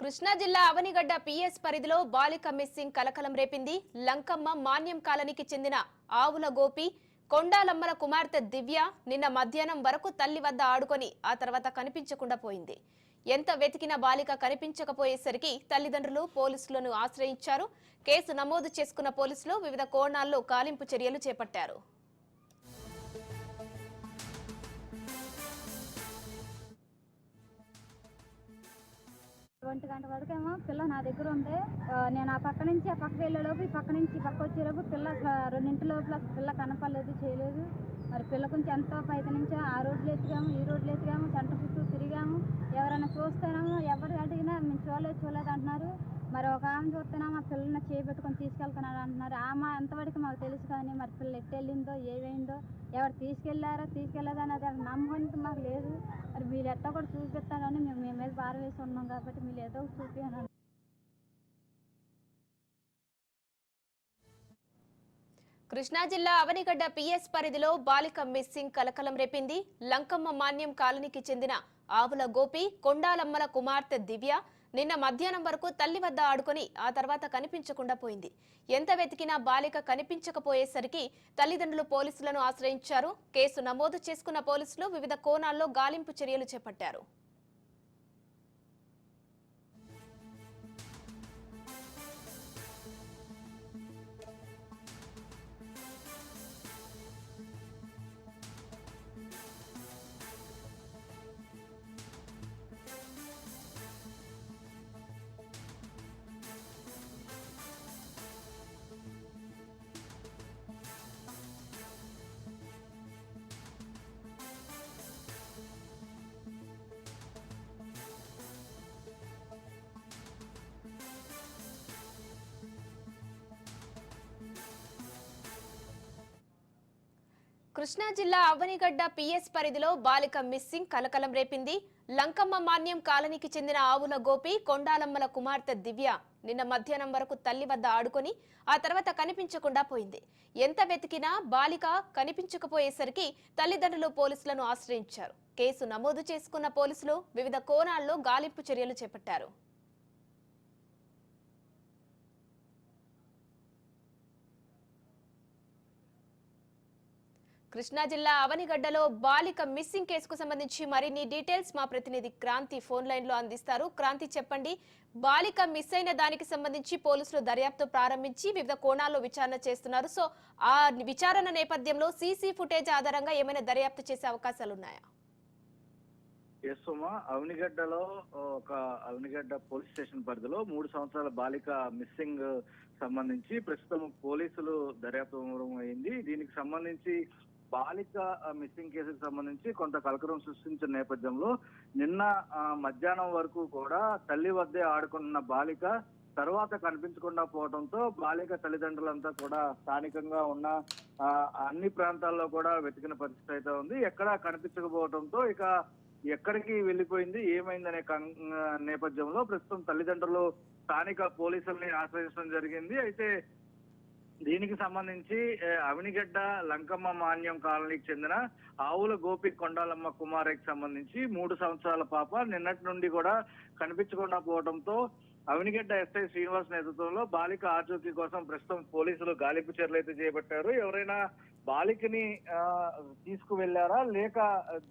కృష్ణా జిల్లా అవనిగడ్డ పిఎస్ పరిధిలో బాలిక మిస్సింగ్ కలకలం రేపింది. లంకమ్మ మాన్యం కాలనీకి చెందిన ఆవుల గోపి కొండాలమ్మల కుమార్తె దివ్య నిన్న మధ్యాహ్నం వరకు తల్లి వద్ద ఆడుకొని ఆ తర్వాత కనిపించకుండా పోయింది. ఎంత వెతికిన బాలిక కనిపించకపోయేసరికి తల్లిదండ్రులు పోలీసులను ఆశ్రయించారు. కేసు నమోదు చేసుకున్న పోలీసులు వివిధ కోణాల్లో కాలింపు చర్యలు చేపట్టారు. ఒంటి గంట వరకు ఏమో పిల్ల నా దగ్గర ఉంది. నేను ఆ పక్క నుంచి ఆ పక్క వెళ్ళేలోపు ఈ పక్క నుంచి పక్క వచ్చేలోపు పిల్ల రెండింటి లోపల పిల్ల కనపడలేదు చేయలేదు. మరి పిల్ల కొంచెం ఎంతో పైత నుంచి ఆ రోడ్లు ఎత్తిగాము ఈ రోడ్లు ఎత్తిగాము సెంటర్ చుట్టూ తిరిగాము. ఎవరైనా చూస్తేనేమో ఎవరు అడిగినా మేము చూడలేదు చూడలేదు అంటున్నారు. మరి ఒక ఆమె మా ఆ పిల్లని చేపెట్టుకొని తీసుకెళ్తున్నారు అంటున్నారు. ఆమె అంతవరకు మాకు తెలుసు కానీ మరి పిల్లలు ఎట్టెళ్ళిందో ఏమైందో ఎవరు తీసుకెళ్ళారో తీసుకెళ్ళేదో అనేది అసలు నమ్మకం మాకు లేదు. మరి మీరు ఎట్టా కూడా చూపిస్తారని మేము మీ మీద భారం వేసి ఉన్నాం కాబట్టి మీరు ఏదో ఒకటి చూపించాను కృష్ణా జిల్లా అవనిగడ్డ పిఎస్ పరిధిలో బాలిక మిస్సింగ్ కలకలం రేపింది. లంకమ్మ మాన్యం కాలనీకి చెందిన ఆవుల గోపి కొండాలమ్మల కుమార్తె దివ్య నిన్న మధ్యాహ్నం వరకు తల్లి వద్ద ఆడుకొని ఆ తర్వాత కనిపించకుండా పోయింది. ఎంత వెతికినా బాలిక కనిపించకపోయేసరికి తల్లిదండ్రులు పోలీసులను ఆశ్రయించారు. కేసు నమోదు చేసుకున్న పోలీసులు వివిధ కోణాల్లో గాలింపు చర్యలు చేపట్టారు. కృష్ణా జిల్లా అవనిగడ్డ పిఎస్ పరిధిలో బాలిక మిస్సింగ్ కలకలం రేపింది. లంకమ్మ మాన్యం కాలనీకి చెందిన ఆవుల గోపి కొండాలమ్మల కుమార్తె దివ్య నిన్న మధ్యాహ్నం వరకు తల్లి వద్ద ఆడుకొని ఆ తర్వాత కనిపించకుండా పోయింది. ఎంత వెతికినా బాలిక కనిపించకపోయేసరికి తల్లిదండ్రులు పోలీసులను ఆశ్రయించారు. కేసు నమోదు చేసుకున్న పోలీసులు వివిధ కోణాల్లో గాలింపు చర్యలు చేపట్టారు. కృష్ణా జిల్లా అవనిగడ్డలో బాలిక మిస్సింగ్ కేసుకు సంబంధించి మరిన్ని డీటెయిల్స్ మా ప్రతినిధి క్రాంతి ఫోన్ లైన్లో అందిస్తారు. క్రాంతి చెప్పండి బాలిక మిస్ అయిన దానికి సంబంధించి పోలీసులు దర్యాప్తు ప్రారంభించి వివిధ కోణాల్లో విచారణ చేస్తున్నారు. సో ఆ విచారణ నేపథ్యంలో సీసీ ఫుటేజ్ ఆధారంగా ఏమైనా దర్యాప్తు చేసే అవకాశాలు ఉన్నాయా? ఎస్ అవనిగడ్డలో ఒక అవనిగడ్డ పోలీస్ స్టేషన్ పరిధిలో మూడు సంవత్సరాల బాలిక మిస్సింగ్ సంబంధించి ప్రస్తుతం పోలీసులు దర్యాప్తు అయింది. దీనికి సంబంధించి బాలిక మిస్సింగ్ కేసుకు సంబంధించి కొంత కలకరం సృష్టించిన నేపథ్యంలో నిన్న మధ్యాహ్నం వరకు కూడా తల్లి వద్దే ఆడుకున్న బాలిక తర్వాత కనిపించకుండా పోవడంతో బాలిక తల్లిదండ్రులంతా కూడా స్థానికంగా ఉన్న అన్ని ప్రాంతాల్లో కూడా వెతికిన పరిస్థితి అయితే ఉంది. ఎక్కడా కనిపించకపోవడంతో ఇక ఎక్కడికి వెళ్ళిపోయింది ఏమైందనే కం- నేపథ్యంలో ప్రస్తుతం తల్లిదండ్రులు స్థానిక పోలీసుల్ని ఆశ్రయించడం జరిగింది. అయితే దీనికి సంబంధించి అవినిగడ్డ లంకమ్మ మాన్యం కాలనీకి చెందిన ఆవుల గోపి కొండాలమ్మ కుమారికి సంబంధించి మూడు సంవత్సరాల పాప నిన్నటి నుండి కూడా కనిపించకుండా పోవడంతో అవినిగడ్డ ఎస్ఐ శ్రీనివాస్ నేతృత్వంలో బాలిక ఆచూకీ కోసం ప్రస్తుతం పోలీసులు గాలింపు చర్యలు అయితే చేపట్టారు. ఎవరైనా బాలికని తీసుకువెళ్ళారా లేక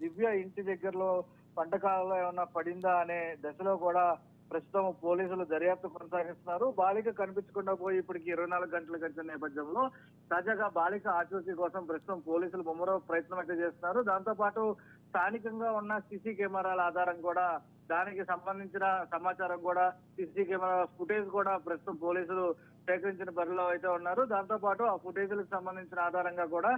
దివ్య ఇంటి దగ్గరలో పంటకాలలో ఏమైనా పడిందా అనే దశలో కూడా ప్రస్తుతం పోలీసులు దర్యాప్తు కొనసాగిస్తున్నారు. బాలిక కనిపించకుండా పోయి ఇప్పటికి ఇరవై నాలుగు గంటల గడిచిన నేపథ్యంలో తాజాగా బాలిక ఆచూకీ కోసం ప్రస్తుతం పోలీసులు ముమ్మర ప్రయత్నం అయితే చేస్తున్నారు. దాంతో పాటు స్థానికంగా ఉన్న సీసీ కెమెరాల ఆధారం కూడా దానికి సంబంధించిన సమాచారం కూడా సీసీ కెమెరా ఫుటేజ్ కూడా ప్రస్తుతం పోలీసులు సేకరించిన పరిలో అయితే ఉన్నారు. దాంతో పాటు ఆ ఫుటేజ్లకు సంబంధించిన ఆధారంగా కూడా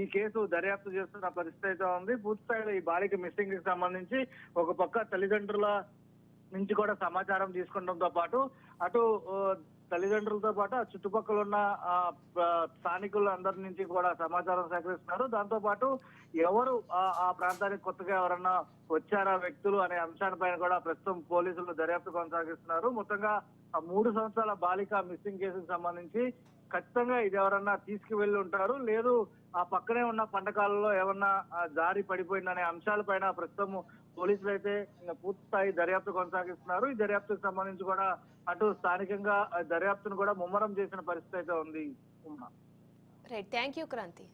ఈ కేసు దర్యాప్తు చేస్తున్న పరిస్థితి అయితే ఉంది. పూర్తి స్థాయిలో ఈ బాలిక మిస్సింగ్కి సంబంధించి ఒక పక్క తల్లిదండ్రుల నుంచి కూడా సమాచారం తీసుకోవడంతో పాటు అటు తల్లిదండ్రులతో పాటు ఆ చుట్టుపక్కల ఉన్న స్థానికులు స్థానికుల అందరి నుంచి కూడా సమాచారం సేకరిస్తున్నారు. దాంతో పాటు ఎవరు ఆ- ఆ ప్రాంతానికి కొత్తగా ఎవరన్నా వచ్చారా వ్యక్తులు అనే అంశాలపైన కూడా ప్రస్తుతం పోలీసులు దర్యాప్తు కొనసాగిస్తున్నారు. మొత్తంగా ఆ మూడు సంవత్సరాల బాలిక మిస్సింగ్ కేసుకు సంబంధించి ఖచ్చితంగా ఇది ఎవరన్నా తీసుకువెళ్ళి ఉంటారు. లేదు ఆ పక్కనే ఉన్న పంటకాలలో ఏమన్నా జారి పడిపోయిందనే అంశాలపైన ప్రస్తుతం పోలీసులు అయితే పూర్తి స్థాయి దర్యాప్తు కొనసాగిస్తున్నారు. ఈ దర్యాప్తుకు సంబంధించి కూడా అటు స్థానికంగా దర్యాప్తును కూడా ముమ్మరం చేసిన పరిస్థితి అయితే ఉంది రైట్ థ్యాంక్ యూ క్రాంతి